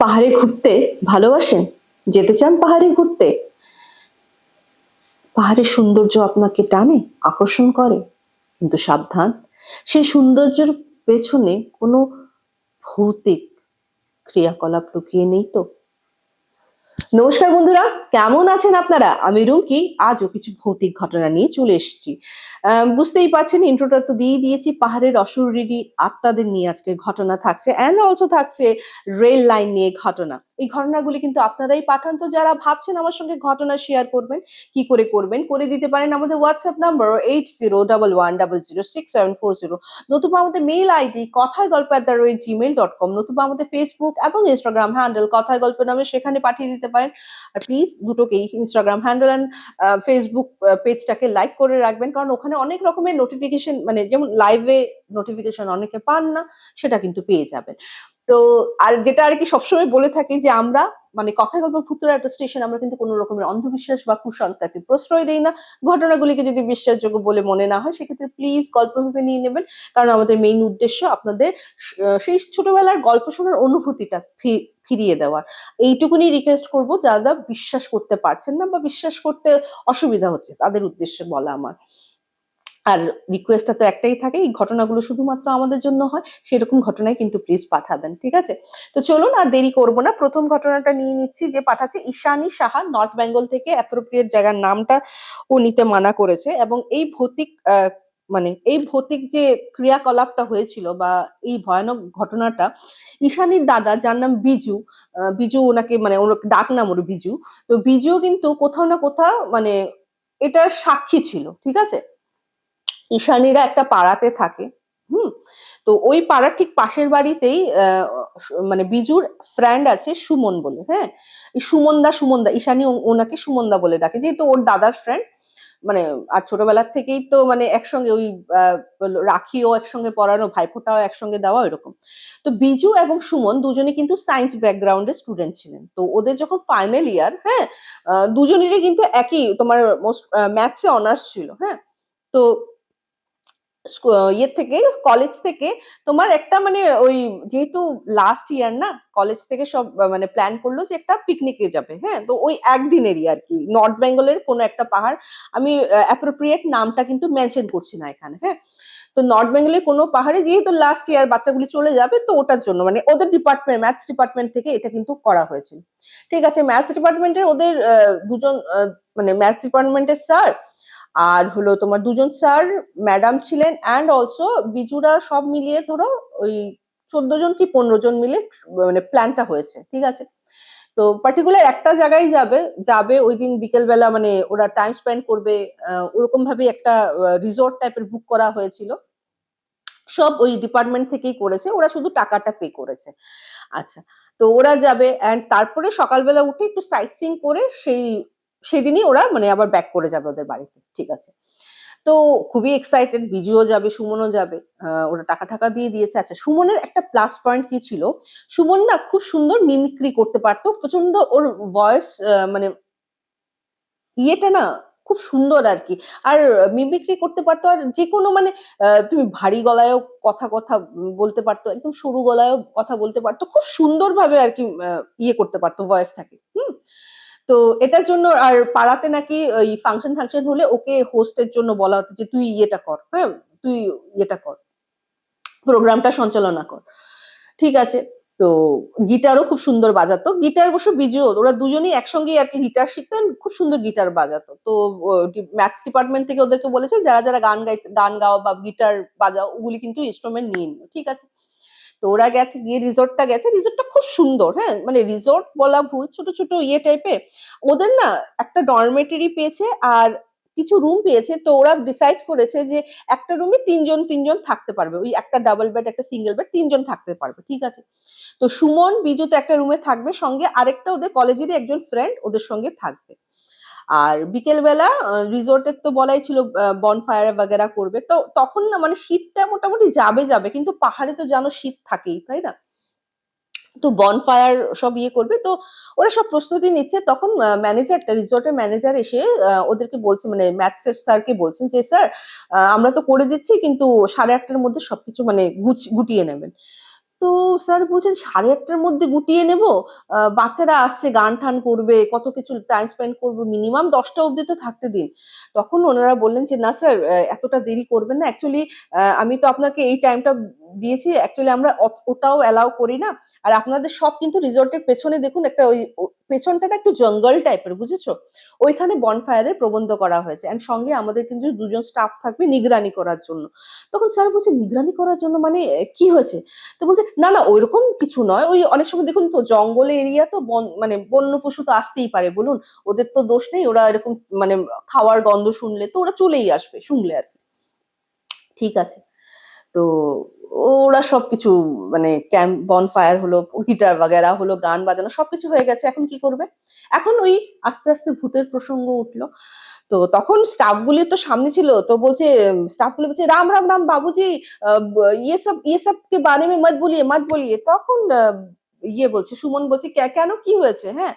পাহাড়ে ঘুরতে ভালোবাসেন? যেতে চান পাহাড়ে ঘুরতে? পাহাড়ের সৌন্দর্য আপনাকে টানে, আকর্ষণ করে। কিন্তু সাবধান, সেই সৌন্দর্যের পেছনে কোনো ভৌতিক ক্রিয়াকলাপ লুকিয়ে নেই তো? নমস্কার বন্ধুরা, কেমন আছেন আপনারা? আমি রুমকি, আজও কিছু ভৌতিক ঘটনা নিয়ে চলে এসেছি। বুঝতেই পারছেন ইন্ট্রোটার তো দিয়ে দিয়েছি, পাহাড়ের অশরীরী আত্মাদের নিয়ে আজকে ঘটনা থাকছে অ্যান্ড অলসো থাকছে রেল লাইন নিয়ে ঘটনা। এই ঘটনাগুলি কিন্তু আপনারাই পাঠান। তো যারা ভাবছেন আমার সঙ্গে ঘটনা শেয়ার করবেন, কি করে করবেন, করে দিতে পারেন আমাদের WhatsApp number eight zero double one double zero six seven four zero নতুবা আমাদের মেইল আইডি কথায় গল্প at the rate Gmail dot com নতুবা আমাদের ফেসবুক এবং ইনস্টাগ্রাম হ্যান্ডেল কথায় গল্প নামে সেখানে পাঠিয়ে দিতে পারেন। আর প্লিজ দুটোকেই ইনস্টাগ্রাম হ্যান্ডেল অ্যান্ড ফেসবুক পেজটাকে লাইক করে রাখবেন। কারণ ওখানে অনেক রকমের নোটিফিকেশন মানে যেমন লাইভে নোটিফিকেশন অনেকে পান না, সেটা কিন্তু পেয়ে যাবেন। তো আর যেটা আর কি সবসময় বলে থাকি যে আমরা মানে কথা গল্প ভূতুরা একটা স্টেশন আমরা কিন্তু কোনো রকমের অন্ধবিশ্বাস বা কুসংস্কারকে প্রশ্রয় দেই না। ঘটনাগুলিকে যদি বিশ্বাসযোগ্য বলে মনে না হয়, সেক্ষেত্রে প্লিজ গল্প ভেবে নিয়ে নেবেন। কারণ আমাদের মেইন উদ্দেশ্য আপনাদের সেই ছোটবেলার গল্প শোনার অনুভূতিটা ফিরিয়ে দেওয়ার। এইটুকুনি রিকোয়েস্ট করব, যারা বিশ্বাস করতে পারছেন না বা বিশ্বাস করতে অসুবিধা হচ্ছে, তাদের উদ্দেশ্যে বলা আমার। আর রিকোয়েস্টটা তো একটাই থাকে, এই ঘটনাগুলো শুধুমাত্র আমাদের জন্য হয়, সেরকম ঘটনায় কিন্তু প্লিজ পাঠাবেন, ঠিক আছে? তো চলুন আর দেরি করব না, প্রথম ঘটনাটা নিয়ে নিচ্ছি, যে পাঠাচ্ছে ঈশানী সাহা নর্থ বেঙ্গল থেকে অ্যাপ্রোপ্রিয়েট জায়গার নামটা ও নিতে মানা করেছে এবং এই ভৌতিক মানে এই ভৌতিক যে ক্রিয়াকলাপটা হয়েছিল বা এই ভয়ানক ঘটনাটা, ঈশানীর দাদা যার নাম বিজু বিজু ওনাকে মানে ওর ডাক নাম ওর বিজু, তো বিজুও কিন্তু কোথাও না কোথাও মানে এটার সাক্ষী ছিল, ঠিক আছে? ঈশানীরা একটা পাড়াতে থাকে, হুম? তো ওই পাড়ার ঠিক পাশের বাড়িতেই মানে বিজুর ফ্রেন্ড আছে সুমন বলে হ্যাঁ? সুমনদা সুমনদা, ঈশানী ওনাকে সুমনদা বলে ডাকে, যেহেতু ওর দাদার ফ্রেন্ড মানে আর ছোটবেলার থেকেই তো মানে একসঙ্গে ওই রাখিও একসঙ্গে পড়ানো, ভাইফোঁটাও একসঙ্গে দেওয়া এরকম তো বিজু এবং সুমন দুজনে কিন্তু সায়েন্স ব্যাকগ্রাউন্ডের স্টুডেন্ট ছিলেন। তো ওদের যখন ফাইনাল ইয়ার হ্যাঁ দুজনেরই কিন্তু একই তোমার মোস্ট ম্যাথসে অনার্স ছিল হ্যাঁ? তো ইয়ে থেকে কলেজ থেকে তোমার একটা মানে ওই যেহেতু লাস্ট ইয়ার না কলেজ থেকে সব মানে প্ল্যান করল যে একটা পিকনিকে যাবে হ্যাঁ? তো ওই একদিনেরই আর কি। নর্থ বেঙ্গলের কোনো একটা পাহাড়, আমি অ্যাপ্রোপ্রিয়েট নামটা কিন্তু মেনশন করছি না এখানে হ্যাঁ? তো নর্থ বেঙ্গলের কোনো পাহাড়ে যেহেতু লাস্ট ইয়ার বাচ্চাগুলি চলে যাবে, তো ওটার জন্য মানে ওদের ডিপার্টমেন্ট ম্যাথস ডিপার্টমেন্ট থেকে এটা কিন্তু করা হয়েছিল ঠিক আছে ম্যাথস ডিপার্টমেন্টের ওদের দুজন মানে ম্যাথস ডিপার্টমেন্টের স্যার আর হলো তোমার দুজন স্যার, ম্যাডাম ছিলেন অ্যান্ড অলসো বিজুরা সব মিলিয়ে ধরো ওই চোদ্দ জন কি পনেরো জন মিলে মানে প্ল্যানটা হয়েছে, ঠিক আছে? তো পার্টিকুলার একটা জায়গায় যাবে যাবে ওই দিন বিকেলবেলা মানে ওরা টাইম স্পেন্ড করবে ওরকম ভাবে একটা রিসোর্ট টাইপের বুক করা হয়েছিল। সব ওই ডিপার্টমেন্ট থেকেই করেছে, ওরা শুধু টাকাটা পে করেছে। আচ্ছা তো ওরা যাবে অ্যান্ড তারপরে সকালবেলা উঠে একটু সাইট সিং করে সেই সেদিনই ওরা মানে আবার ব্যাক করে যাবে ওদের বাড়িতে, ঠিক আছে। তো খুবই এক্সাইটেড বিজুও যাবে, সুমনও যাবে ওরা টাকা টাকা দিয়ে দিয়েছে। আচ্ছা সুমনের একটা প্লাস পয়েন্ট কি ছিল? সুমন না খুব সুন্দর মিমিক্রি করতে পারতো প্রচণ্ড ওর ভয়েস মানে ইয়েটা না খুব সুন্দর আর কি। আর মিমিক্রি করতে পারতো আর যে কোনো মানে তুমি ভারী গলায়ও কথা কথা বলতে পারতো, একদম সরু গলায়ও কথা বলতে পারতো, খুব সুন্দরভাবে আর কি ইয়ে করতে পারতো ভয়েসটাকে হুম? তো এটার জন্য আর পাড়াতে নাকি ওই ফাংশন ফাংশন হলে ওকে হোস্টের জন্য বলা হতো যে, তুই ইয়েটা কর হ্যাঁ? তুই ইয়েটা কর। প্রোগ্রামটা সঞ্চালনা কর। ঠিক আছে, তো গিটারও খুব সুন্দর বাজাতো। গিটার অবশ্য বিজয় ওরা দুজনেই একসঙ্গেই আর কি গিটার শিখতেন, খুব সুন্দর গিটার বাজাতো। তো ম্যাথস ডিপার্টমেন্ট থেকে ওদেরকে বলেছে, যারা যারা গান গাই, গান গাও বা গিটার বাজাও, ওগুলি কিন্তু ইনস্ট্রুমেন্ট নিয়ে নিও। ঠিক আছে তো ওরা গেছে, গিয়ে রিসোর্টটা গেছে রিসোর্টটা খুব সুন্দর হ্যাঁ? মানে রিসোর্ট বলা ভুল, ছোট ছোট ইয়ে টাইপের ওদের না একটা ডরমেটরি পেয়েছে আর কিছু রুম পেয়েছে, তো ওরা ডিসাইড করেছে যে একটা রুমে তিনজন তিনজন থাকতে পারবে। ওই একটা ডাবল বেড একটা সিঙ্গেল বেড তিনজন থাকতে পারবে, ঠিক আছে? তো সুমন, বিজু তো একটা রুমে থাকবে, সঙ্গে আরেকটা ওদের কলেজেরই একজন ফ্রেন্ড ওদের সঙ্গে থাকবে। আর বিকেলবেলা রিসোর্টের তো বলাই ছিল বনফায়ার বাগেরা করবে। তো তখন না মানে শীতটা মোটামুটি যাবে যাবে, কিন্তু পাহাড়ে তো জানো শীত থাকেই, তাই না? তো বনফায়ার সব ইয়ে করবে, তো ওরা সব প্রস্তুতি নিচ্ছে। তখন ম্যানেজারটা রিসোর্টের ম্যানেজার এসে ওদেরকে বলছে মানে ম্যাথসের স্যারকে বলছেন যে, স্যার আমরা তো করে দিচ্ছি, কিন্তু সাড়ে আটটার মধ্যে সবকিছু মানে গুছ- গুটিয়ে নেবেন। তো স্যার বলছেন সাড়ে আটটার মধ্যে গুটিয়ে নেব। বাচ্চারা আসছে, গান টান করবে, কত কিছু টাইম স্পেন্ড করবে মিনিমাম দশটা অবধি তো থাকতে দিন। তখন ওনারা বললেন যে, না স্যার এতটা দেরি করবেন না। অ্যাকচুয়ালি আমি তো আপনাকে এই টাইমটা দিয়েছি অ্যাকচুয়ালি আমরা ওটাও অ্যালাউ করি না। আর আপনাদের সব কিন্তু রিসর্টের পেছনে দেখুন একটা ওই পেছনটা একটু জঙ্গল টাইপের বুঝেছ? ওইখানে বনফায়ারের প্রবন্ধ করা হয়েছে। অ্যান্ড সঙ্গে আমাদের কিন্তু দুজন স্টাফ থাকবে নিগরানি করার জন্য। তখন স্যার বলছে, নিগরানি করার জন্য মানে কি হয়েছে? তো বলছে, না না, ওইরকম কিছু নয়। ওই অনেক সময় দেখুন তো, জঙ্গলে এরিয়া তো বন- মানে বন্য পশু তো আসতেই পারে, বলুন। ওদের তো দোষ নেই, ওরা এরকম মানে খাওয়ার গন্ধ শুনলে তো ওরা চলেই আসবে, শুনলে আর কি। ঠিক আছে। তো ওরা সবকিছু মানে ক্যাম্প বনফায়ার হলো গিটার বাগেরা হলো, গান বাজানো, সবকিছু হয়ে গেছে, এখন কি করবে? এখন ওই আস্তে আস্তে ভূতের প্রসঙ্গ উঠল। তো তখন স্টাফ গুলি তো সামনে ছিল, তো বলছে স্টাফ গুলি বলছে, রাম রাম রাম, বাবুজি ইয়ে সব ইয়ে সব কে বারে মত বলিয়ে মত বলিয়ে। তখন ইয়ে বলছে, সুমন বলছে "কে- কেন কি হয়েছে? হ্যাঁ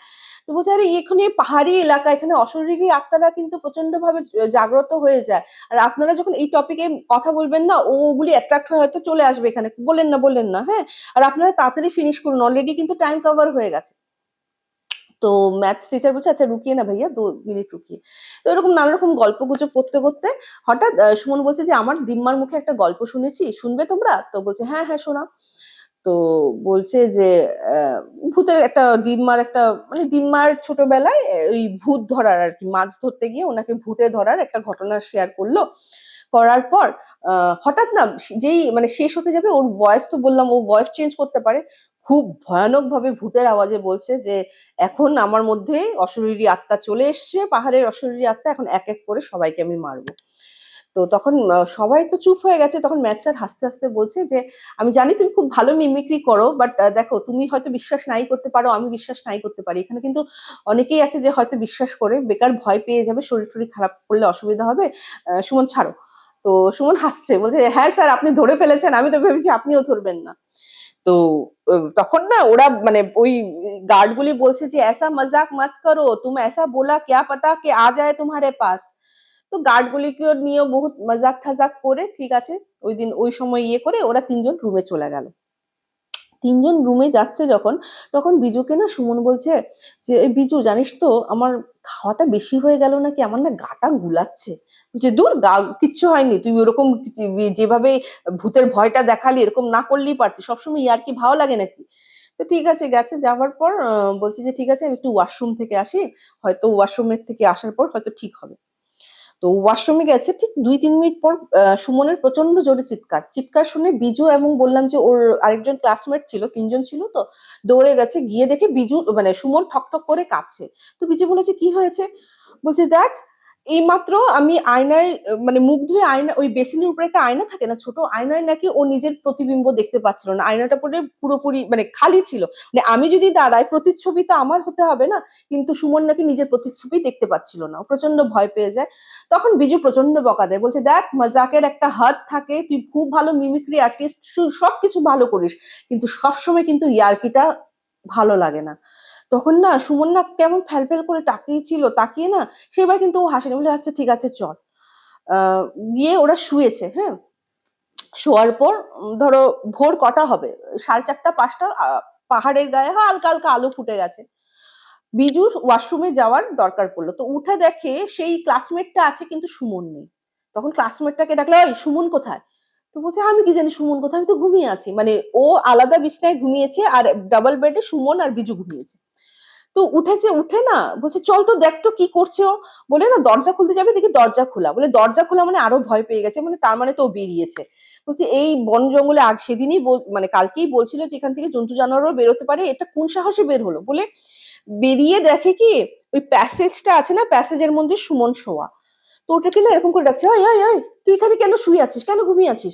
তো বলছে, আরে, এখানে পাহাড়ি এলাকা, এখানে অশরীরী আত্মারা কিন্তু প্রচণ্ড ভাবে জাগ্রত হয়ে যায়। আর আপনারা যখন এই টপিকে কথা বলবেন না, ওগুলি অ্যাট্রাক্ট হয়ে হয়তো চলে আসবে এখানে। বলেন না বললেন না হ্যাঁ? আর আপনারা তাড়াতাড়ি ফিনিশ করুন। অলরেডি কিন্তু টাইম কভার হয়ে গেছে। তো ম্যাথস টিচার বলছে আচ্ছা রুকিয়ে না ভাইয়া, দু মিনিট রুকিয়ে। তো এরকম নানা রকম গল্প গুজব করতে করতে হঠাৎ সুমন বলছে যে, আমার দিম্মার মুখে একটা গল্প শুনেছি, শুনবে তোমরা? তো বলছে হ্যাঁ হ্যাঁ শোনা তো বলছে যে ভূতের একটা ডিম্মার একটা মানে দিম্মার ছোটবেলায় ওই ভূত ধরার আর কি, মাছ ধরতে গিয়ে ওনাকে ভূতে ধরার একটা ঘটনা শেয়ার করল। করার পর হঠাৎ না যেই মানে শেষ হতে যাবে, ওর ভয়েস তো বললাম, ও ভয়েস চেঞ্জ করতে পারে, খুব ভয়ানক ভাবে ভূতের আওয়াজে বলছে যে, এখন আমার মধ্যে অশরীরী আত্মা চলে এসছে, পাহাড়ের অশরীরী আত্মা, এখন এক এক করে সবাইকে আমি মারবো। তো তখন আহ, সবাই তো চুপ হয়ে গেছে তখন ম্যাথ স্যার হাসতে হাসতে বলছে যে আমি জানি তুমি খুব ভালো মিমিক্রি করো বাট দেখো তুমি হয়তো বিশ্বাস নাই করতে পারো আমি বিশ্বাস নাই করতে পারি এখানে কিন্তু অনেকেই আছে যে হয়তো বিশ্বাস করে বেকার ভয় পেয়ে যাবে শরীর টরীর খারাপ করলে অসুবিধা হবে আহ, সুমন ছাড়ো তো সুমন হাসছে বলছে হ্যাঁ স্যার আপনি ধরে ফেলেছেন আমি তো ভেবেছি আপনিও ধরবেন না তো আহ, তখন না ওরা মানে ওই গার্ড গুলি বলছে যে ऐसा मजाक मत करो तुम ऐसा बोला क्या पता कि आ जाए तुम्हारे पास তো গার্ড গুলিকে নিয়ে বহুত মজাক ঠাজাক করে, ঠিক আছে ওই দিন ওই সময় ইয়ে করে ওরা তিনজন রুমে চলে গেল। তিনজন রুমে যাচ্ছে যখন, তখন বিজুকে না সুমন বলছে যে, "এই বিজু, জানিস তো, আমার খাওয়াটা বেশি হয়ে গেল নাকি? আমার না গাটা গুলাচ্ছে। যে দূর, গা, কিচ্ছু হয়নি, তুই ওরকম যেভাবে ভূতের ভয়টা দেখালি, এরকম না করলেই পারতি, সবসময় ইয়ার কি ভালো লাগে নাকি? তো ঠিক আছে, গেছে, যাওয়ার পর বলছি যে, ঠিক আছে, আমি একটু ওয়াশরুম থেকে আসি, হয়তো ওয়াশরুমের থেকে আসার পর হয়তো ঠিক হবে। তো ওয়াশরুমে গেছে, ঠিক দুই তিন মিনিট পর সুমনের প্রচণ্ড জোরে চিৎকার। চিৎকার শুনে বিজু এবং বললাম যে ওর আরেকজন ক্লাসমেট ছিল, তিনজন ছিল তো, দৌড়ে গেছে, গিয়ে দেখে বিজু মানে সুমন ঠকঠক ঠক করে কাঁপছে। তো বিজু বলেছে, কি হয়েছে? বলছে, দেখ এই মাত্র আমি আয়নায় মানে মুখ ধুয়ে আয়না, ওই বেসিনের উপরে একটা আয়না থাকে না, ছোট আয়নায় নাকি ও নিজের প্রতিবিম্ব দেখতে পাচ্ছিল না। আয়নাটা পরে, পুরোপুরি মানে খালি ছিল। মানে আমি যদি দাঁড়াই, প্রতিচ্ছবি তো আমার হতে হবে না, কিন্তু সুমন নাকি নিজের প্রতিচ্ছবি দেখতে পাচ্ছিল না। প্রচণ্ড ভয় পেয়ে যায়। তখন বিজু প্রচণ্ড বকা দেয়, বলছে, দেখ, মজাকের একটা হাত থাকে, তুই খুব ভালো মিমিক্রি আর্টিস্ট সবকিছু ভালো করিস, কিন্তু সবসময় কিন্তু ইয়ার্কিটা ভালো লাগে না। তখন না সুমন না কেমন ফ্যালফ্যাল করে তাকিয়ে ছিল তাকিয়ে না সেবার কিন্তু ও হাসেনি বলে আচ্ছা ঠিক আছে, চল। গিয়ে ওরা শুয়েছে হ্যাঁ? শোয়ার পর ধরো ভোর কটা হবে? সাড়ে চারটা, পাঁচটা পাহাড়ের গায়ে হালকা হালকা আলো ফুটে গেছে। বিজু ওয়াশরুমে যাওয়ার দরকার পড়ল। তো উঠে দেখে সেই ক্লাসমেটটা আছে কিন্তু সুমন নেই। তখন ক্লাসমেটটাকে ডাকলো ওই সুমন কোথায়? তো বলছে, আমি কি জানি সুমন কোথায়? আমি তো ঘুমিয়ে আছি। মানে ও আলাদা বিছনায় ঘুমিয়েছে আর ডাবল বেডে সুমন আর বিজু ঘুমিয়েছে। তো উঠেছে, উঠে না বলছে, চল তো দেখ তো কি করছে ও। বলে, না, দরজা খুলতে যাবে, দেখি দরজা খোলা। বলে, দরজা খোলা মানে আরও ভয় পেয়ে গেছে। মানে তার মানে তো বেরিয়েছে। বলছে, এই বন জঙ্গলে আগ সেদিনই মানে কালকেই বলছিল যে এখান থেকে জন্তু জানোয়ারও বেরোতে পারে। এটা কোন সাহসে বের হলো? বলে, বেরিয়ে দেখে কি ওই প্যাসেজটা আছে না, প্যাসেজের মধ্যে সুমন শোয়া। তো ওটাকে না এরকম করে ডাকছে ওই ওই ওই তুই এখানে কেন শুয়ে আছিস? কেন ঘুমিয়ে আছিস?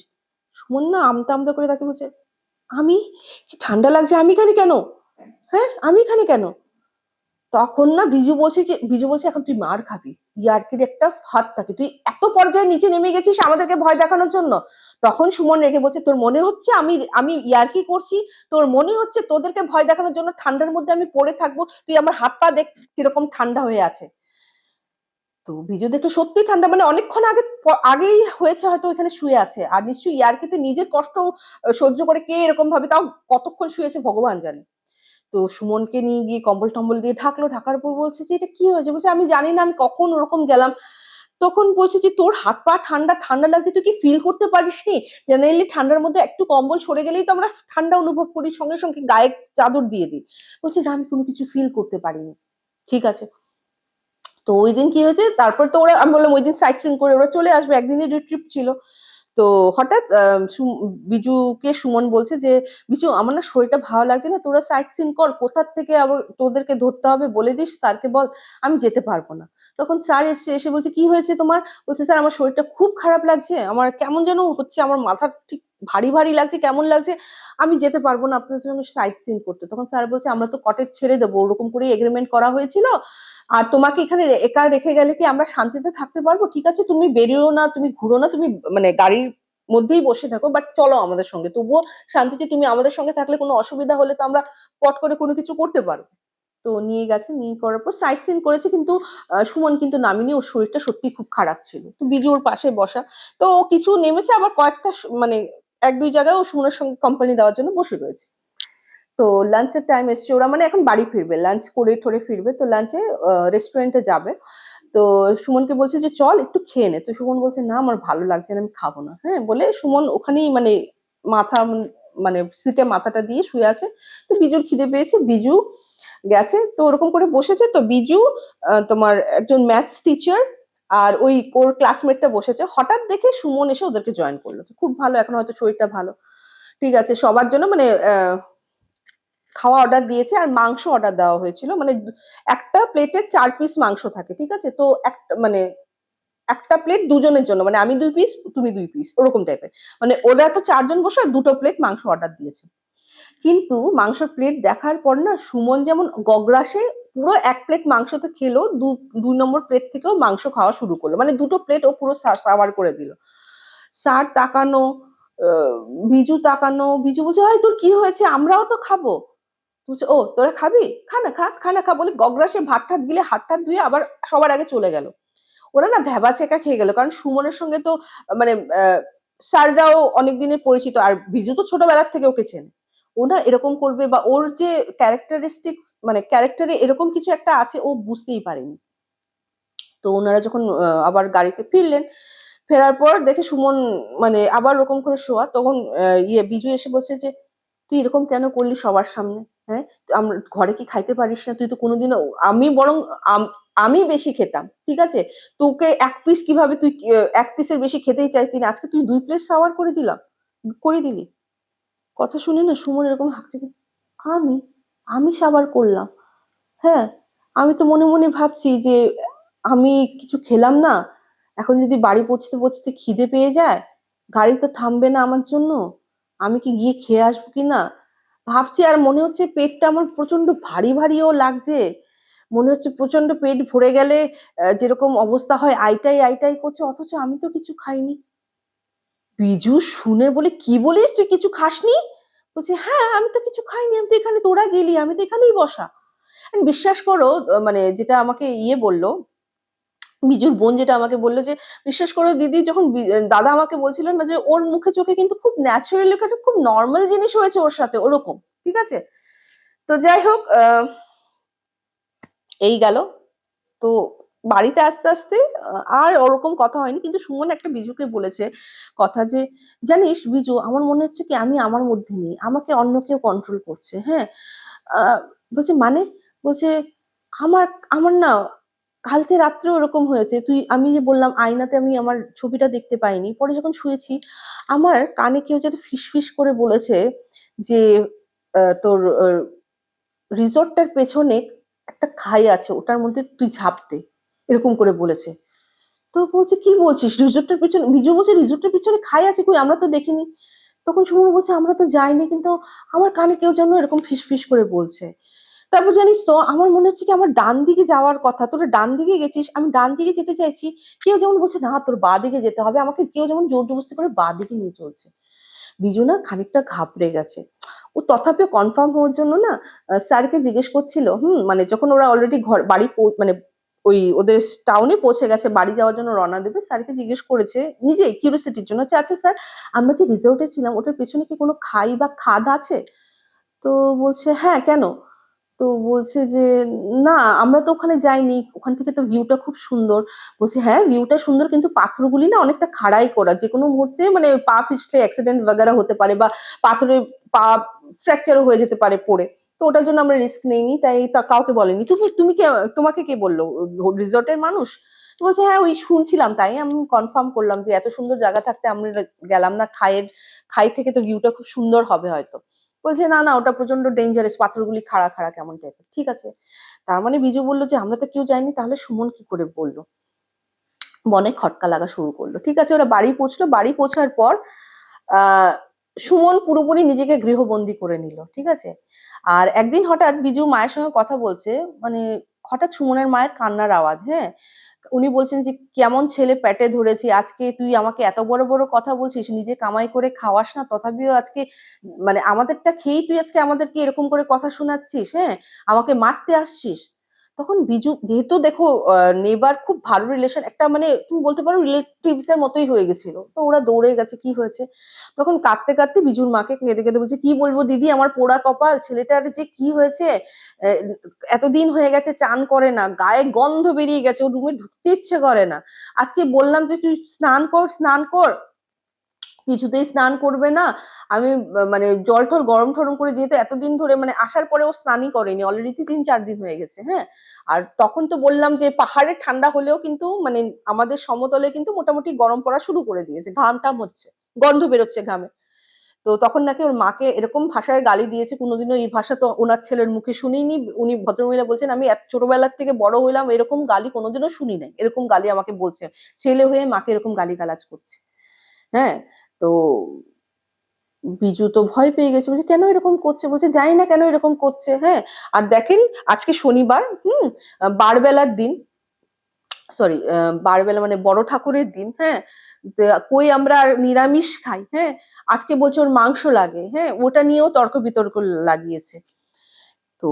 সুমন না আমতা আমতা করে তাকে বলছে, আমি? কি ঠান্ডা লাগছে, আমি এখানে কেন? হ্যাঁ আমি এখানে কেন? তখন না বিজু বলছে যে বিজু বলছে, এখন তুই মার খাবি। ইয়ার্কির একটা হাত থাকে। তুই এত পর্যায়ে নিচে নেমে গেছিস আমাদেরকে ভয় দেখানোর জন্য। তখন সুমন রেখে বলছে, তোর মনে হচ্ছে আমি আমি ইয়ার্কি করছি? তোর মনে হচ্ছে তোদেরকে ভয় দেখানোর জন্য ঠান্ডার মধ্যে আমি পড়ে থাকব? তুই আমার হাত পা দেখ কীরকম ঠান্ডা হয়ে আছে। তো বিজু দেখল সত্যি ঠান্ডা মানে অনেকক্ষণ আগে, আগেই হয়েছে হয়তো ওখানে শুয়ে আছে। আর নিশ্চয়ই ইয়ার্কিতে নিজের কষ্ট সহ্য করে কে এরকম ভাবে তাও কতক্ষণ শুয়েছে ভগবান জানে। তো সুমনকে নিয়ে গিয়ে কম্বল টম্বল দিয়ে ঢাকলো, ঢাকার পর বলছে যে, এটা কি হয়েছে? বলছে, আমি জানি না, আমি কখন ওরকম গেলাম। তখন বলছে যে, তোর হাত পা ঠান্ডা ঠান্ডা লাগছে, তুই কি ফিল করতে পারিস নি? জেনারেলি ঠান্ডার মধ্যে একটু কম্বল সরে গেলেই তো আমরা ঠান্ডা অনুভব করি, সঙ্গে সঙ্গে গায়ে চাদর দিয়ে দিই। বলছে, না, আমি কোনো কিছু ফিল করতে পারিনি। ঠিক আছে। তো ওই দিন কি হয়েছে? তারপর তো ওরা, আমি বললাম, ওই দিন সাইট সিন করে ওরা চলে আসবে, একদিনের ট্রিপ ছিল। তো হঠাৎ বিজুকে সুমন বলছে যে, বিজু, আমার না শরীরটা ভালো লাগছে না, তোরা সাইট সিন কর, কোথার থেকে আবার তোদেরকে ধরতে হবে বলে দিস, স্যারকে বল, আমি যেতে পারব না। তখন স্যার এসছে এসে বলছে, কি হয়েছে তোমার? বলছে, স্যার, আমার শরীরটা খুব খারাপ লাগছে, আমার কেমন যেন হচ্ছে, আমার মাথা ঠিক ভারী ভারী লাগছে, কেমন লাগছে, আমি যেতে পারব না, আপনাদের সঙ্গে সাইট সিন করতে। তখন স্যার বলছে, আমরা তো কটেজ ছেড়ে দেবো। ওরকম করে এগ্রিমেন্ট করা হয়েছিল। আর তোমাকে এখানে একা রেখে গেলে কি আমরা শান্তিতে থাকতে পারব? ঠিক আছে, তুমি বেরিয়েও না, তুমি ঘুরো না, তুমি মানে গাড়ির মধ্যেই বসে থাকো বাট চলো আমাদের সঙ্গে। তবুও শান্তিতে তুমি আমাদের সঙ্গে থাকলে কোনো অসুবিধা হলে তো আমরা পট করে কোনো কিছু করতে পারব। তো নিয়ে গেছে, নিয়ে করার পর সাইট সিন করেছে, কিন্তু সুমন কিন্তু নামিনি, ওর শরীরটা সত্যি খুব খারাপ ছিল। তো বিজু ওর পাশে বসা। তো কিছু নেমেছে, আবার কয়েকটা মানে এক, দুই জায়গায় ও সুমনের সঙ্গে কোম্পানি দেওয়ার জন্য বসে রয়েছে। তো লাঞ্চের টাইম এসছে, ওরা মানে এখন বাড়ি ফিরবে লাঞ্চ করে ঠরে ফিরবে, তো লাঞ্চে রেস্টুরেন্টে যাবে। তো সুমনকে বলছে যে, চল একটু খেয়ে নে। তো সুমন বলছে, না, আমার ভালো লাগছে না, আমি খাব না। হ্যাঁ বলে সুমন ওখানেই মানে মাথা মানে সিটে মাথাটা দিয়ে শুয়ে আছে। তো বিজুর খিদে পেয়েছে, বিজু গেছে, তো ওরকম করে বসেছে। তো বিজু তোমার একজন ম্যাথস টিচার আর ওই ওর ক্লাসমেটটা বসেছে। হঠাৎ দেখে সুমন এসে ওদেরকে জয়েন করল। খুব ভালো, এখন হয়তো শরীরটা ভালো। ঠিক আছে, সবার জন্য মানে খাওয়া অর্ডার দিয়েছে আর মাংস অর্ডার দেওয়া হয়েছিল। মানে একটা প্লেটে চার পিস মাংস থাকে, ঠিক আছে? তো একটা মানে একটা প্লেট দুজনের জন্য। মানে আমি দুই পিস তুমি দুই পিস ওরকম টাইপের মানে ওরা তো চারজন বসে আর দুটো প্লেট মাংস অর্ডার দিয়েছে। কিন্তু মাংসের প্লেট দেখার পর না, সুমন যেমন গগ্রাসে পুরো এক প্লেট মাংস তো খেলো, দু, দুই নম্বর প্লেট থেকেও মাংস খাওয়া শুরু করল। মানে দুটো প্লেট ও পুরো সাওয়ার করে দিল। স্যার তাকানো বিজু তাকানো, বিজু বলছে ভাই তোর কি হয়েছে? আমরাও তো খাব। বলছে, ও, তোরা খাবি? খানা খা খা না, খা। বলে গগ্রাসে ভাত ঠাত গিলে হাত টাত ধুয়ে আবার সবার আগে চলে গেল। ওরা না ভেবা চেকা খেয়ে গেল, কারণ সুমনের সঙ্গে তো মানে স্যাররাও অনেক দিনের পরিচিত, আর বিজু তো ছোটবেলার থেকে ওকে চেনে। ও না এরকম করবে বা ওর যে ক্যারেক্টারিস্টিক মানে ক্যারেক্টারে এরকম কিছু একটা আছে, ও বুঝতেই পারেনি। তো ওনারা যখন আবার গাড়িতে ফিরলেন, ফেরার পর দেখে সুমন মানে আবার ওরকম করে শোয়া, তখন ইয়ে বিজু এসে বলছে যে, তুই এরকম কেন করলি সবার সামনে? হ্যাঁ? আমরা ঘরে কি খাইতে পারিস না? তুই তো কোনোদিনও, আমি বরং, আম- বেশি খেতাম, ঠিক আছে? তোকে এক পিস কীভাবে তুই এক পিসের বেশি খেতেই চাইতি না? আজকে তুই দুই প্লেট সাওয়ার করে দিলাম, করে দিলি। কথা শুনে না সুমন এরকম হাঁকছে আমি আমি সাবার করলাম। হ্যাঁ আমি তো মনে মনে ভাবছি যে, আমি কিছু খেলাম না। এখন যদি বাড়ি পৌঁছতে পৌঁছতে খিদে পেয়ে যায়, গাড়ি তো থামবে না আমার জন্য। আমি কি গিয়ে খেয়ে আসব কি না? ভাবছি আর মনে হচ্ছে পেটটা আমার প্রচণ্ড ভারী ভারীও লাগছে। মনে হচ্ছে প্রচণ্ড পেট ভরে গেলে যেরকম অবস্থা হয়, আইটাই আইটাই করছে। অথচ আমি তো কিছু খাইনি। বিজু শুনে বলে, কি বলিস তুই? কিছু খাসনি? বলছি হ্যাঁ আমি তো কিছু খাইনি, আমি তো এখানে তোরা গেলি, আমি তো এখানেই বসা। বিশ্বাস করো মানে যেটা আমাকে ইয়ে বলল, বিজুর বোন যেটা আমাকে বলল যে, বিশ্বাস করো দিদি, যখন দাদা আমাকে বলছিল না যে, ওর মুখে চোখে কিন্তু খুব ন্যাচারালি একটা খুব নর্মাল জিনিস হয়েছে ওর সাথে, ওরকম, ঠিক আছে? তো যাই হোক এই গেল। তো বাড়িতে আস্তে আস্তে আর ওরকম কথা হয়নি। কিন্তু সুমন একটা বিজুকে বলেছে কথা যে, জানিস বিজু, আমার মনে হচ্ছে কি আমি আমার মধ্যে নেই। আমাকে অন্য কেউ কন্ট্রোল করছে। হ্যাঁ বলছে মানে? বলছে, আমার আমার না, কালকে রাত্রে ওরকম হয়েছে। তুই, আমি যে বললাম আয়নাতে আমি আমার ছবিটা দেখতে পাইনি, পরে যখন শুয়েছি, আমার কানে কেউ যেন ফিস ফিস করে বলেছে যে তোর রিসোর্টটার পেছনে একটা খাই আছে, ওটার মধ্যে তুই ঝাঁপ দে। এরকম করে বলেছে। তো বলছে, কি বলছিস? রিজোর্টের পিছনে বিজু বলছে, রিসোর্টের পিছনে খাই আছে কই? আমরা তো দেখিনি। তখন সুমন বলছে, আমরা তো যাইনি, কিন্তু আমার কানে কেউ যেন এরকম ফিস ফিস করে বলছে। তারপর জানিস তো, আমার মনে হচ্ছে কি, আমার ডান দিকে যাওয়ার কথা, তোরা ডান দিকে গেছিস, আমি ডান দিকে যেতে চাইছি, কেউ যেমন বলছে, না, তোর বা দিকে যেতে হবে। আমাকে কেউ যেমন জোর জবরদস্তি করে বা দিকে নিয়ে চলছে। বিজু না খানিকটা ঘাবড়ে গেছে। ও তথাপিও কনফার্ম হওয়ার জন্য না স্যারকে জিজ্ঞেস করছিল, হুম মানে যখন ওরা অলরেডি ঘর, বাড়ি মানে ওই ওদের টাউনে পৌঁছে গেছে, বাড়ি যাওয়ার জন্য রওনা দেবে। স্যারকে জিজ্ঞেস করেছে নিজে কিউরিয়াসিটির জন্য আচ্ছা স্যার, আমরা যে রিসোর্টে ছিলাম, ওটার পেছনে কি কোনো খাই বা খাদ আছে? তো বলছে হ্যাঁ কেন? তো বলছে যে, না, আমরা তো ওখানে যাইনি। ওখান থেকে তো ভিউটা খুব সুন্দর। বলছে হ্যাঁ ভিউটা সুন্দর, কিন্তু পাথরগুলি না অনেকটা খাড়াই করা। যে কোনো মুহূর্তে মানে পা পিছলে অ্যাক্সিডেন্ট বাগেরা হতে পারে বা পাথরে পা ফ্র্যাকচারও হয়ে যেতে পারে পড়ে। তো ওটার জন্য আমরা রিস্ক নেইনি, তাই তা কাউকে বলেনি। তুমি তুমি কে, তোমাকে কে বলল? রিসর্টের মানুষ? তো বলছে হ্যাঁ ওই শুনছিলাম তাই। আমি কনফার্ম করলাম যে এত সুন্দর জায়গা থাকতে আমরা গেলাম না। খায়ের খাই থেকে তো ভিউটা খুব সুন্দর হবে হয়তো। বলছে, না না, ওটা প্রচণ্ড ডেঞ্জারাস পাথরগুলি খাড়া খাড়া কেমন টাইপের ঠিক আছে। তার মানে বিজু বলল যে, আমরা তো কেউ যাইনি, তাহলে সুমন কি করে বলল? মনে খটকা লাগা শুরু করল। ঠিক আছে, ওরা বাড়ি পৌঁছলো। বাড়ি পৌঁছার পর, আহ সুমন পুরোপুরি নিজেকে গৃহবন্দী করে নিল, ঠিক আছে? আর একদিন হঠাৎ বিজু মায়ের সঙ্গে কথা বলছে মানে হঠাৎ সুমনের মায়ের কান্নার আওয়াজ হ্যাঁ? উনি বলছেন যে, কেমন ছেলে পেটে ধরেছি, আজকে তুই আমাকে এত বড় বড় কথা বলছিস, নিজে কামাই করে খাওয়াস না, তথাপিও আজকে মানে আমাদেরটা খেয়েই তুই আজকে আমাদেরকে এরকম করে কথা শোনাচ্ছিস হ্যাঁ? আমাকে মারতে আসছিস। তখন বিজু, যেহেতু দেখো নেবার খুব ভালো রিলেশন একটা মানে তুমি বলতে পারো রিলেটিভস এর মতোই হয়ে গেছিল। তো ওরা দৌড়ে গেছে, কি হয়েছে? তখন কাঁদতে কাঁদতে বিজুর মাকে কেঁদে কেঁদে বলছে, কি বলব দিদি, আমার পোড়া কপাল, ছেলেটার যে কি হয়েছে? এতদিন হয়ে গেছে, চান করে না, গায়ে গন্ধ বেরিয়ে গেছে ও রুমে ঢুকতে ইচ্ছে করে না। আজকে বললাম যে, তুই স্নান কর স্নান কর। কিছুতেই স্নান করবে না। আমি মানে জল টল গরম ঠরম করে যেহেতু এতদিন ধরে মানে আসার পরে ও স্নানই করেনি অলরেডি তিন চার দিন হয়ে গেছে হ্যাঁ? আর তখন তো বললাম যে, পাহাড়ে ঠান্ডা হলেও কিন্তু মানে আমাদের সমতলে কিন্তু মোটামুটি গরম পড়া শুরু করে দিয়েছে ঘাম টাম হচ্ছে, গন্ধ বেরোচ্ছে ঘামে। তো তখন নাকি ওর মাকে এরকম ভাষায় গালি দিয়েছে, কোনোদিনও এই ভাষা তো ওনার ছেলের মুখে শুনিনি, উনি ভদ্রমহিলা বলছেন, আমি এত ছোটবেলার থেকে বড় হইলাম, এরকম গালি কোনোদিনও শুনি নাই, এরকম গালি আমাকে বলছে, ছেলে হয়ে মাকে এরকম গালি গালাজ করছে। হ্যাঁ? তো বিজু তো ভয় পেয়ে গেছে। বলছে, কেন এরকম করছে? বলছে, জানি না কেন এরকম করছে। হ্যাঁ আর দেখেন, আজকে শনিবার, হুম বারবেলার দিন, সরি বারবেলা মানে বড় ঠাকুরের দিন হ্যাঁ কই আমরা নিরামিষ খাই হ্যাঁ আজকে বলছে ওর মাংস লাগে হ্যাঁ ওটা নিয়েও তর্ক বিতর্ক লাগিয়েছে। তো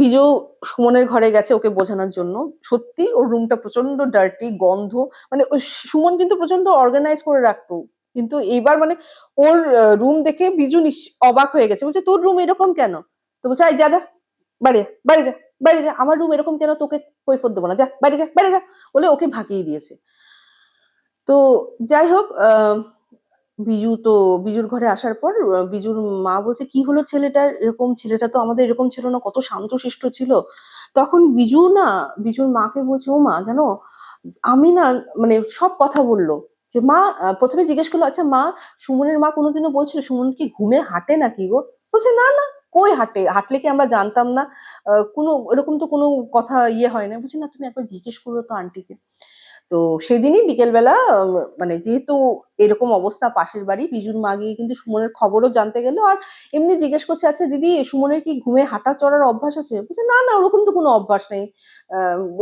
বিজু সুমনের ঘরে গেছে ওকে বোঝানোর জন্য। সত্যি ওর রুমটা প্রচণ্ড ডার্টি গন্ধ মানে সুমন কিন্তু প্রচণ্ড অর্গানাইজ করে রাখতো। কিন্তু এইবার মানে ওর রুম দেখে বিজু অবাক হয়ে গেছে। বলছে, তোর রুম এরকম কেন? তো বলছে "এই যা যা, বাড়ি বাড়ি যা বাড়ি যা। আমার রুম এরকম কেন? তোকে কৈফত দেবো না। যা, বাড়ি যা বাড়ি যা। বলে ওকে ভাগিয়ে দিয়েছে। তো যাই হোক বিজু তো, বিজুর ঘরে আসার পর বিজুর মা বলছে, কি হলো ছেলেটার? এরকম ছেলেটা তো আমাদের এরকম ছিল না, কত শান্তশিষ্ট ছিল। তখন বিজু না, বিজুর মাকে বলছে, ও মা, জানো, আমি না মানে সব কথা বলল। যে মা প্রথমে জিজ্ঞেস করল আচ্ছা মা, সুমনের মা কোনোদিনও বলছিল সুমন কি ঘুমে হাঁটে নাকি গো? বলছে, না না, কই হাঁটে? হাঁটলে কি আমরা জানতাম না? কোনো, এরকম তো কোনো কথা ইয়ে হয় না। বলছে, না, তুমি একবার জিজ্ঞেস করো তো আন্টিকে। তো সেদিনই বিকেলবেলা মানে যেহেতু এরকম অবস্থা পাশের বাড়ি, বিজুর মা গিয়ে কিন্তু সুমনের খবরও জানতে গেল। আর এমনি জিজ্ঞেস করছে আচ্ছা দিদি, সুমনের কি ঘুমে হাঁটা চড়ার অভ্যাস আছে? বলছে, না না, ওরকম তো কোনো অভ্যাস নেই।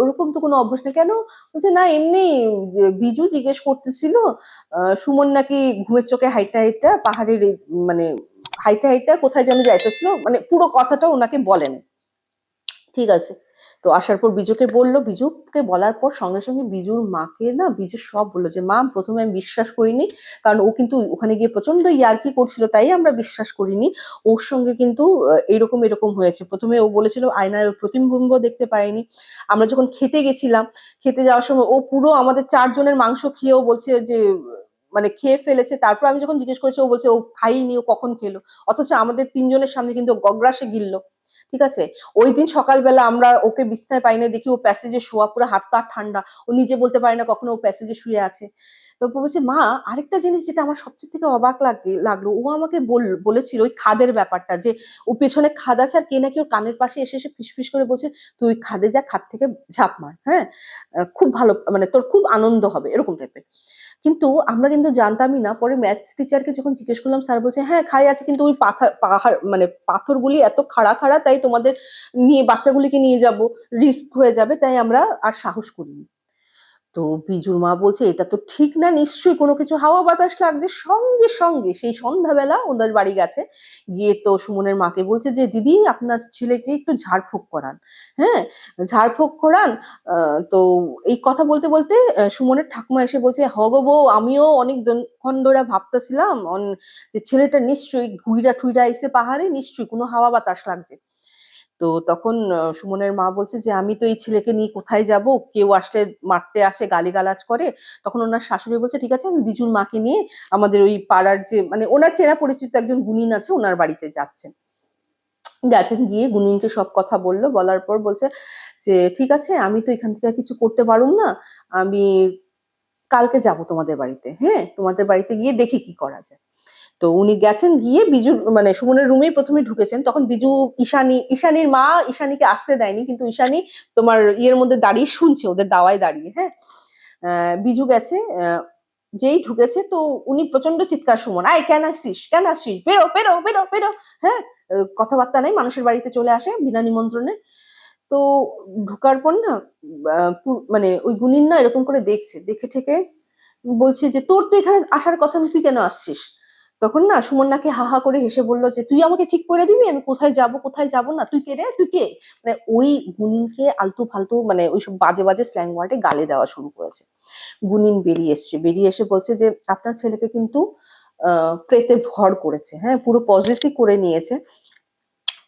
ওরকম তো কোনো অভ্যাস নেই। কেন? বলছে, না, এমনি বিজু জিজ্ঞেস করতেছিল সুমন নাকি ঘুমের চোখে হাইটা হাইটা পাহাড়ের মানে হাইটা হাইটা কোথায় যেন যাইতেছিল। মানে পুরো কথাটা ওনাকে বলেন। ঠিক আছে। তো আসার পর বিজুকে বলল, বিজুকে বলার পর সঙ্গে সঙ্গে বিজুর মাকে না, বিজু সব বলল যে, মা, প্রথমে আমি বিশ্বাস করিনি, কারণ ও কিন্তু ওখানে গিয়ে প্রচণ্ড ইয়ার্কি করছিল, তাই আমরা বিশ্বাস করিনি। ওর সঙ্গে কিন্তু এরকম এরকম হয়েছে। প্রথমে ও বলেছিল, আয়নায় প্রতিবিম্ব দেখতে পাইনি। আমরা যখন খেতে গেছিলাম, খেতে যাওয়ার সময় ও পুরো আমাদের চারজনের মাংস খেয়েও বলছে যে মানে খেয়ে ফেলেছে। তারপর আমি যখন জিজ্ঞেস করেছি, ও বলছে, ও খাইনি, ও কখন খেলো? অথচ আমাদের তিনজনের সামনে কিন্তু গগ্রাসে গিললো। ঠিক আছে? ওই দিন সকালবেলা আমরা ওকে বিছনায় পাই না দেখি ও প্যাসেজে শোয়া পুরো হাত পা ঠান্ডা। ও নিজে বলতে পারে না কখনো ও প্যাসেজে শুয়ে আছে। তো বলছে, মা, আরেকটা জিনিস যেটা আমার সবচেয়ে থেকে অবাক লাগে লাগল। ও আমাকে বল, বলেছিল ওই খাদের ব্যাপারটা যে, ও পেছনে খাদ আছে আর কে নাকি ওর কানের পাশে এসে এসে ফিসফিস করে বলছে, তুই ওই খাদে যা, খাদ থেকে ঝাঁপ মার। হ্যাঁ? খুব ভালো মানে তোর খুব আনন্দ হবে, এরকম টাইপের কিন্তু আমরা কিন্তু জানতামই না। পরে ম্যাথস টিচারকে যখন জিজ্ঞেস করলাম, স্যার বলছে হ্যাঁ খাই আছে, কিন্তু ওই পাথর পাহাড় মানে পাথরগুলি এত খাড়া খাড়া, তাই তোমাদের নিয়ে, বাচ্চাগুলিকে নিয়ে যাব। রিস্ক হয়ে যাবে, তাই আমরা আর সাহস করিনি। তো বিজুর মা বলছে, এটা তো ঠিক না, নিশ্চয়ই কোনো কিছু হাওয়া বাতাস লাগছে। সঙ্গে সঙ্গে সেই সন্ধ্যাবেলা ওদের বাড়ি গেছে। গিয়ে তো সুমনের মাকে বলছে যে, দিদি, আপনার ছেলেকে একটু ঝাড়ফুঁক করান। হ্যাঁ ঝাড়ফুঁক করান তো এই কথা বলতে বলতে সুমনের ঠাকুমা এসে বলছে, হগো বউ, আমিও অনেক ধরে ভাবতেছিলাম যে ছেলেটা নিশ্চয়ই ঘুইরা ঠুইরা এসে পাহাড়ে, নিশ্চয়ই কোনো হাওয়া বাতাস লাগছে। তো তখন সুমনের মা বলছে যে, আমি তো এই ছেলেকে নিয়ে কোথায় যাব? কেউ আসলে মারতে আসে, গালিগালাজ করে। তখন ওনার শাশুড়ি বলছে, ঠিক আছে, আমি বিজুর মাকে নিয়ে আমাদের ওই পাড়ার যে মানে ওনার চেনা পরিচিত একজন গুণিন আছে, ওনার বাড়িতে যাচ্ছেন। গেছেন, গিয়ে গুনিনকে সব কথা বলল। বলার পর বলছে যে, ঠিক আছে, আমি তো এখান থেকে কিছু করতে পারুম না। আমি কালকে যাব তোমাদের বাড়িতে হ্যাঁ? তোমাদের বাড়িতে গিয়ে দেখি কি করা যায়। তো উনি গেছেন, গিয়ে বিজু মানে সুমনের রুমেই প্রথমে ঢুকেছেন। তখন বিজু, ঈশানী, ঈশানীর মা ঈশানীকে আসতে দেয়নি, কিন্তু ঈশানী তোমার ইয়ের মধ্যে দাঁড়িয়ে শুনছে, ওদের দাওয়ায় দাঁড়িয়ে হ্যাঁ? বিজু গেছে যেই ঢুকেছে তো উনি প্রচণ্ড চিৎকার সুমন, আয়, কেন আসছিস? কেন আসিস বেরো বেরো বেরো বেরো! হ্যাঁ? কথাবার্তা নেই, মানুষের বাড়িতে চলে আসে বিনা নিমন্ত্রণে। তো ঢোকার পর না মানে ওই গুনিন না এরকম করে দেখছে, দেখে ঠেকে বলছে যে, তোর তো এখানে আসার কথা, তুই কেন আসছিস? তখন না সুমন নাকি হা হা করে হেসে বলল যে, তুই আমাকে ঠিক করে দিবি? আমি কোথায় যাব? কোথায় যাব না? তুই কে রে? তুই কে? মানে ওই গুনিনকে আলতু ফালতু মানে ওইসব বাজে বাজে স্ল্যাং ওয়ার্ডে গালে দেওয়া শুরু করেছে। গুনিন বেরিয়ে এসছে। বেরিয়ে এসে বলছে যে, আপনার ছেলেকে কিন্তু প্রেতে ভর করেছে। হ্যাঁ পুরো পজিটিভ করে নিয়েছে।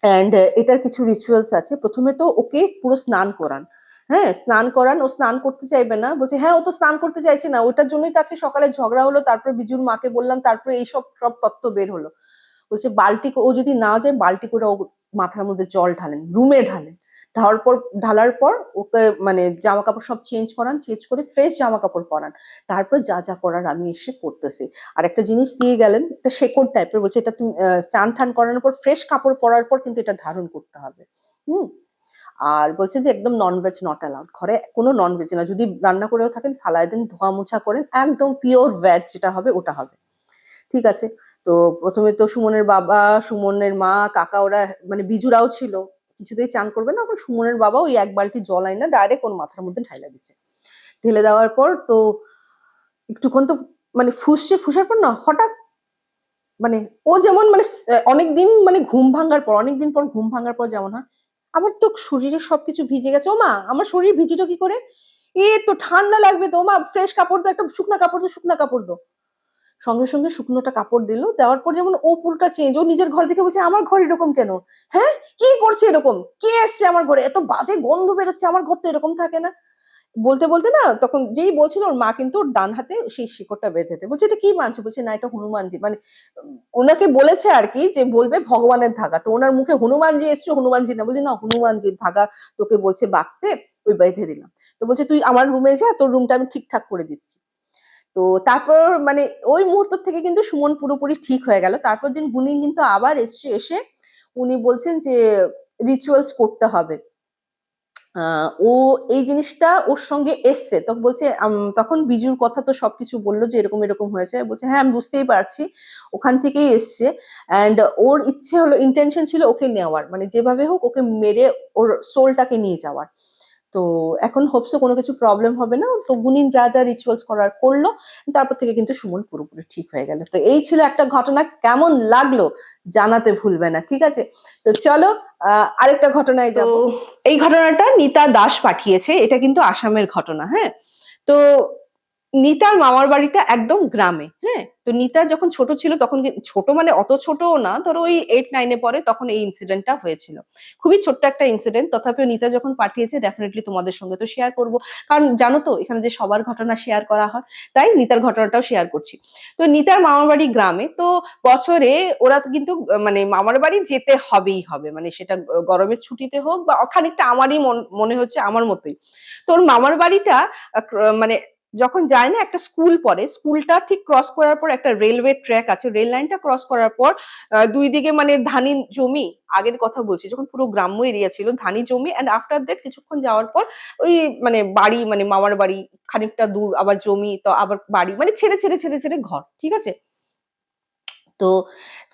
অ্যান্ড এটার কিছু রিচুয়ালস আছে। প্রথমে তো ওকে পুরো স্নান করান। হ্যাঁ স্নান করান, ও স্নান করতে চাইবে না। বলছে হ্যাঁ ও তো স্নান করতে চাইছে না। ওটার জন্যই তো আজকে সকালে ঝগড়া হলো, তারপরে বিজুর মাকে বললাম, তারপরে এইসব সব তত্ত্ব বের হলো। বলছে, বালতি ও যদি না যায়, বালতি করে ও মাথার মধ্যে জল ঢালেন, রুমে ঢালেন। ঢালার পর ঢালার পর ওকে মানে জামা কাপড় সব চেঞ্জ করান, চেঞ্জ করে ফ্রেশ জামা কাপড় পরান। তারপর যা যা করার আমি এসে করতেছি আর একটা জিনিস দিয়ে গেলেন, একটা শেকড় টাইপের বলছে, এটা তুমি চান ঠান করানোর পর, ফ্রেশ কাপড় পরার পর কিন্তু এটা ধারণ করতে হবে। হুম? আর বলছে যে একদম ননভেজ নট অ্যালাউড ঘরে কোনো ননভেজ না। যদি রান্না করেও থাকেন, ফালাই দেন ধোয়া মোছা করেন, একদম পিওর ভেজ যেটা হবে, ওটা হবে। ঠিক আছে? তো প্রথমে তো সুমনের বাবা, সুমনের মা, কাকা ওরা মানে বিজুরাও ছিল। কিছুতেই চান করবে না। আবার সুমনের বাবা ওই এক বালতি জল আয় না ডাইরেক্ট ওর মাথার মধ্যে ঢাইলা দিচ্ছে। ঢেলে দেওয়ার পর তো একটুক্ষণ তো মানে ফুসছে। ফুসার পর না হঠাৎ মানে ও যেমন মানে অনেক দিন মানে ঘুম ভাঙার পর অনেক দিন পর ঘুম ভাঙার পর যেমন হয় আমার তো শরীরে সবকিছু ভিজে গেছে। ও মা আমার শরীর ভিজিল কি করে? এ তো ঠান্ডা লাগবে তো। মা ফ্রেশ কাপড় দো একটা শুকনা কাপড় দো শুকনা কাপড় দো সঙ্গে সঙ্গে শুকনোটা কাপড় দিল। দেওয়ার পর যেমন ও পুরোটা চেঞ্জ ও নিজের ঘর দেখে বলছে, আমার ঘর এরকম কেন? হ্যাঁ? কি করছে এরকম? কে এসছে আমার ঘরে? এত বাজে গন্ধ বেরোচ্ছে, আমার ঘর তো এরকম থাকে না। বলতে বলতে না তখন যেই বলছিল ওর মা কিন্তু ওর ডান হাতে সেই শিকড়টা বেঁধেতে বলছে, এটা কি মানছে? বলছে, না, এটা হনুমানজি। মানে ওনাকে বলেছে আর কি যে বলবে ভগবানের ধাগা। তো ওনার মুখে হনুমানজি এসছে, হনুমানজি না। বলছে, না, হনুমানজির ধাগা তোকে বলছে বাঁধতে, ওই বেঁধে দিলাম। তো বলছে, তুই আমার রুমে যা, তোর রুমটা আমি ঠিকঠাক করে দিচ্ছি। তো তারপর মানে ওই মুহূর্ত থেকে কিন্তু সুমন পুরোপুরি ঠিক হয়ে গেল। তারপর দিন গুনিন কিন্তু আবার এসছে, এসে উনি বলছেন যে রিচুয়ালস করতে হবে। ও এই জিনিসটা ওর সঙ্গে এসছে। তখন বলছে তখন বিজুর কথা তো সবকিছু বলল যে এরকম এরকম হয়েছে। বলছে হ্যাঁ আমি বুঝতেই পারছি। ওখান থেকেই এসছে। অ্যান্ড ওর ইচ্ছে হলো ইন্টেনশন ছিল ওকে নেওয়ার। মানে যেভাবে হোক ওকে মেরে ওর সোলটাকে নিয়ে যাওয়ার। তো এখন হোপসো কোনো কিছু প্রবলেম হবে না। তো গুনিন যা যা রিচুয়ালস করার করল তারপর থেকে কিন্তু সুমন পুরোপুরি ঠিক হয়ে গেল। তো এই ছিল একটা ঘটনা কেমন লাগল জানাতে ভুলবে না ঠিক আছে? তো চলো আহ, আরেকটা ঘটনায় যাব। এই ঘটনাটা নিতা দাস পাঠিয়েছে এটা কিন্তু আসামের ঘটনা হ্যাঁ? তো নিতার মামার বাড়িটা একদম গ্রামে হ্যাঁ? তো নিতা যখন ছোট ছিল তখন ছোট মানে অত ছোটও না, ধরো ওই এইট নাইনে পরে তখন এই ইনসিডেন্টটা হয়েছিল। খুবই ছোট্ট একটা ইনসিডেন্ট তথাপিও নিতা যখন পাঠিয়েছে ডেফিনেটলি তোমাদের সঙ্গে তো শেয়ার করব। কারণ জানো তো, এখানে যে সবার ঘটনা শেয়ার করা হয়, তাই নিতার ঘটনাটাও শেয়ার করছি। তো নিতার মামার বাড়ি গ্রামে, তো বছরে ওরা কিন্তু মানে মামার বাড়ি যেতে হবেই হবে মানে সেটা গরমের ছুটিতে হোক বা খানিকটা আমারই মন- মনে হচ্ছে আমার মতোই। তোর মামার বাড়িটা মানে যখন যায় না, একটা স্কুল পরে স্কুলটা ঠিক ক্রস করার পর একটা রেলওয়ে ট্র্যাক আছে রেল লাইনটা ক্রস করার পর দুই দিকে মানে ধানি জমি, আগের কথা বলছি, যখন পুরো গ্রাম্য এরিয়া ছিল, ধানি জমি অ্যান্ড আফটার দ্যাট কিছুক্ষণ যাওয়ার পর, ওই মানে বাড়ি মানে মামার বাড়ি, খানিকটা দূর, আবার জমি, তো আবার বাড়ি মানে ছেড়ে ছেড়ে ছেড়ে ছেড়ে ঘর, ঠিক আছে? তো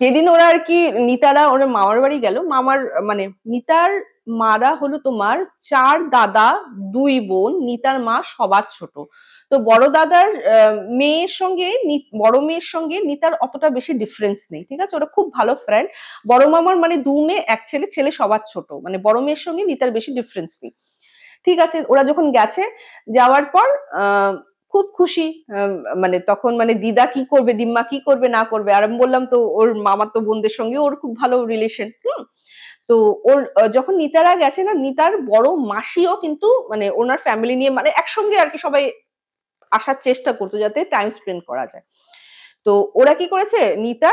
যেদিন ওরা আর কি নিতারা ওরা মামার বাড়ি গেল মামার মানে নিতার মারা হলো তোমার চার দাদা দুই বোন নিতার মা সবার ছোট। তো বড় দাদার মেয়ের সঙ্গে বড় মেয়ের সঙ্গে নিতার অতটা বেশি ডিফারেন্স নেই ঠিক আছে? ওরা খুব ভালো ফ্রেন্ড বড় মামার মানে দু মেয়ে এক ছেলে ছেলে সবার ছোট। মানে বড় মেয়ের সঙ্গে নিতার বেশি ডিফারেন্স নেই। ঠিক আছে ওরা যখন গেছে যাওয়ার পর আহ, খুব খুশি মানে তখন মানে দিদা কি করবে, দিম্মা কি করবে, না করবে, আর আমি বললাম তো ওর মামা তো বোনদের সঙ্গে ওর খুব ভালো রিলেশন হুম? তো ওর যখন নিতারা গেছে না, নিতার বড় মাসিও কিন্তু মানে ওনার ফ্যামিলি নিয়ে মানে একসঙ্গে আর কি সবাই আসার চেষ্টা করতো যাতে টাইম স্পেন্ড করা যায়। তো ওরা কি করেছে? নিতা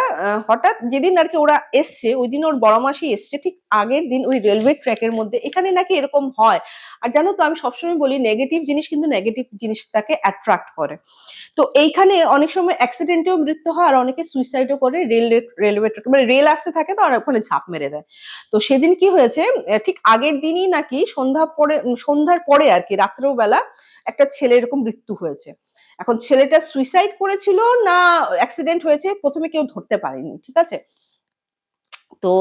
হঠাৎ যেদিন আর কি ওরা এসছে ওই দিন ওর বড় মাসি এসছে, ঠিক আগের দিন ওই রেলওয়ে ট্র্যাকের মধ্যে। এখানে নাকি এরকম হয়। আর জানো তো, আমি সবসময় বলি নেগেটিভ জিনিস কিন্তু নেগেটিভ জিনিসটাকে অ্যাট্রাক্ট করে। তো এইখানে অনেক সময় অ্যাক্সিডেন্টেও মৃত্যু হয়, আর অনেকে সুইসাইডও করে। রেল রেলওয়ে ট্র্যাক মানে রেল আসতে থাকে তো, আর ওখানে ঝাঁপ মেরে দেয়। তো সেদিন কি হয়েছে ঠিক আগের দিনই নাকি সন্ধ্যা পরে সন্ধ্যার পরে আর কি, রাত্রেও বেলা একটা ছেলে এরকম মৃত্যু হয়েছে। এখন ছেলেটা সুইসাইড করেছিল না অ্যাক্সিডেন্ট হয়েছে প্রথমে কেউ ধরতে পারেনি, ঠিক আছে? তো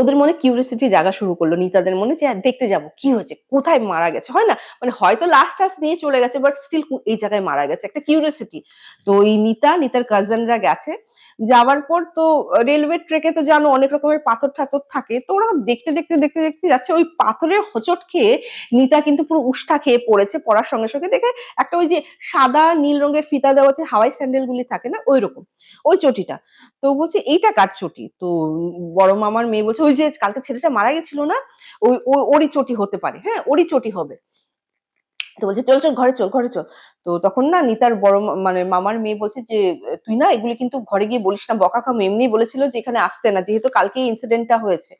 ওদের মনে কিউরিয়াসিটি জাগা শুরু করল নিতাদের মনে যে দেখতে যাব, কি হয়েছে? কোথায় মারা গেছে? হয় না? মানে হয়তো লাস্ট টাস্ট নিয়ে চলে গেছে বাট স্টিল এই জায়গায় মারা গেছে, একটা কিউরিয়াসিটি তো এই নিতা, নিতার কাজিনরা গেছে যাওয়ার পর তো রেলওয়ে ট্রেকে তো জানো অনেক রকমের পাথর ঠাথর থাকে, তো ওরা দেখতে দেখতে দেখতে দেখতে যাচ্ছে, ওই পাথরের হোঁচট খেয়ে নিতা কিন্তু পুরো উষ্ঠা খেয়ে পড়েছে পড়ার সঙ্গে সঙ্গে। দেখে একটা ওই যে সাদা, নীল রঙের ফিতা দেওয়া আছে হাওয়াই স্যান্ডেল গুলি থাকে না, ওই রকম। ওই চটিটা। তো বলছে, এইটা কার চটি? তো বড় মামার মেয়ে বলছে, ওই যে কালকে ছেলেটা মারা গেছিল না, ওই- ওরই চটি হতে পারে। হ্যাঁ ওরই চটি হবে। তো বলছে চল চল ঘরে চল ঘরে চল। তো তখন না নিতার বড় মানে মামার মেয়ে বলছে যে তুই না এগুলি কিন্তু ঘরে গিয়ে বলিস না বকা খাম এমনি বলেছিল যে এখানে আসতে না যেহেতু কালকে ইনসিডেন্টটা হয়েছে।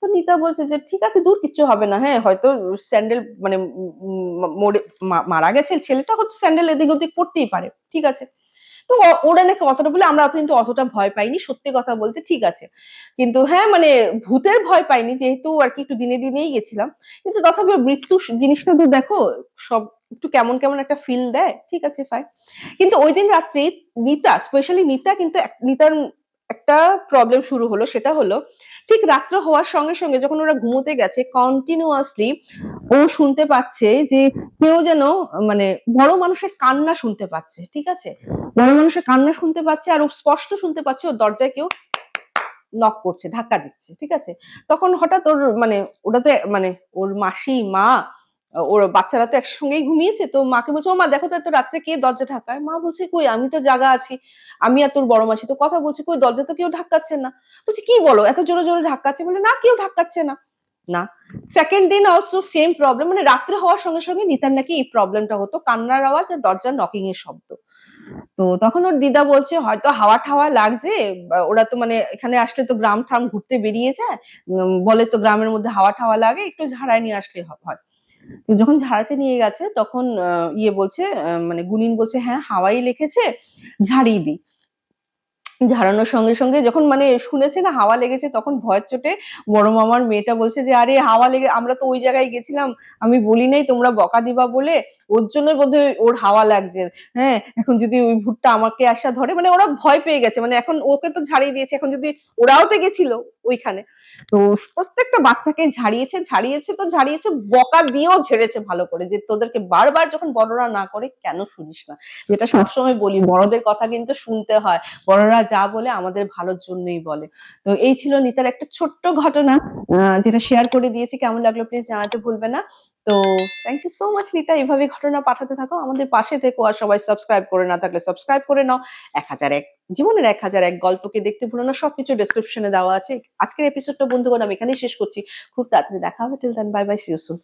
তো নিতা বলছে যে ঠিক আছে দূর কিচ্ছু হবে না হ্যাঁ হয়তো স্যান্ডেল মানে উম, উম, মরে মা- মারা গেছে ছেলেটা হয়তো স্যান্ডেল এদিক ওদিক পড়তেই পারে ঠিক আছে। তো ওরা নাকি অতটা বলে, আমরা কিন্তু অতটা ভয় পাইনি, সত্যি কথা বলতে ঠিক আছে। কিন্তু হ্যাঁ মানে ভূতের ভয় পাইনি, যেহেতু আর কি একটু দিনে দিনেই গেছিলাম। কিন্তু তথাপি মৃত্যু জিনিসটা তো দেখো, সব একটু কেমন কেমন একটা ফিল দেয়, ঠিক আছে ফাই কিন্তু ওই দিন রাত্রে নিতা স্পেশালি নিতা কিন্তু নিতার একটা প্রবলেম শুরু হলো, সেটা হলো, ঠিক রাত্র হওয়ার সঙ্গে সঙ্গে যখন ওরা ঘুমোতে গেছে কন্টিনিউয়াসলি ও শুনতে পাচ্ছে যে কেউ যেন মানে বড় মানুষের কান্না শুনতে পাচ্ছে, ঠিক আছে? বড় মানুষের কান্না শুনতে পাচ্ছে আর ও স্পষ্ট শুনতে পাচ্ছে, ওর দরজায় কেউ নক করছে, ধাক্কা দিচ্ছে, ঠিক আছে? তখন হঠাৎ ওর মানে ওটাতে মানে ওর মাসি, মা ওর বাচ্চারা তো একসঙ্গেই ঘুমিয়েছে, তো মাকে বলছে, ও মা, দেখো তো এত রাত্রে কে দরজা ঢাকায়? মা বলছে, কই, আমি তো জাগা আছি, আমি আর তোর বড় মাসি তো কথা বলছি, কই, দরজা তো কেউ ঢাকাচ্ছে না। বলছে, কি বলো, এত জোরে জোরে ঢাকাচ্ছে? বলে, না, কেউ ঢাকাচ্ছে না। না সেকেন্ড দিন অলসো সেম প্রবলেম মানে রাত্রে হওয়ার সঙ্গে সঙ্গে নিতার নাকি এই প্রবলেমটা হতো, কান্নার আওয়াজ আর দরজা নকিং এর শব্দ। তো তখন ওর দিদা বলছে, হয়তো হাওয়া ঠাওয়া লাগছে, ওরা তো মানে এখানে আসলে তো গ্রাম ঠাম ঘুরতে বেরিয়ে যায় বলে তো গ্রামের মধ্যে হাওয়া ঠাওয়া লাগে, একটু ঝাড়ায় নিয়ে আসলে হয়। যখন ঝাড়াতে নিয়ে গেছে, তখন ইয়ে বলছে মানে গুনিন বলছে হ্যাঁ হাওয়াই লেখেছে, ঝাড়িয়ে দিই ঝাড়ানোর সঙ্গে সঙ্গে যখন মানে শুনেছে না হাওয়া লেগেছে, তখন ভয়ের চোটে বড় মামার মেয়েটা বলছে যে, আরে, হাওয়া লেগে, আমরা তো ওই জায়গায় গেছিলাম, আমি বলি নাই তোমরা বকা দিবা বলে, ওর জন্য বোধহয় ওর হাওয়া লাগছে। হ্যাঁ এখন যদি ওই ভূতটা আমাকে আসা ধরে মানে ওরা ভয় পেয়ে গেছে মানে এখন ওকে তো ঝাড়িয়ে দিয়েছে, এখন যদি ওরাও তো গেছিল ওইখানে। তো প্রত্যেকটা বাচ্চাকে ঝাড়িয়েছে ঝাড়িয়েছে তো ঝাড়িয়েছে, বকা দিয়েও ঝেড়েছে ভালো করে যে তোদেরকে বারবার যখন বড়রা না করে কেন শুনিস না? যেটা সবসময় বলি, বড়দের কথা কিন্তু শুনতে হয়। বড়রা যা বলে আমাদের ভালোর জন্যই বলে। তো এই ছিল নিতার একটা ছোট্ট ঘটনা যেটা শেয়ার করে দিয়েছি। কেমন লাগল প্লিজ জানাতে ভুলবে না। তো thank you so much Nita. এইভাবে ঘটনা পাঠাতে থাকো। আমাদের পাশে থেকো আর সবাই সাবস্ক্রাইব করে না থাকলে সাবস্ক্রাইব করে নাও। এক হাজার এক। জীবনের এক হাজার এক গল্পকে দেখতে ভুলো না, সবকিছু ডেসক্রিপশনে দেওয়া আছে। আজকের এপিসোডটা বন্ধুগণ, আমি এখানেই শেষ করছি। খুব তাড়াতাড়ি দেখা হবে। Till then bye bye see you soon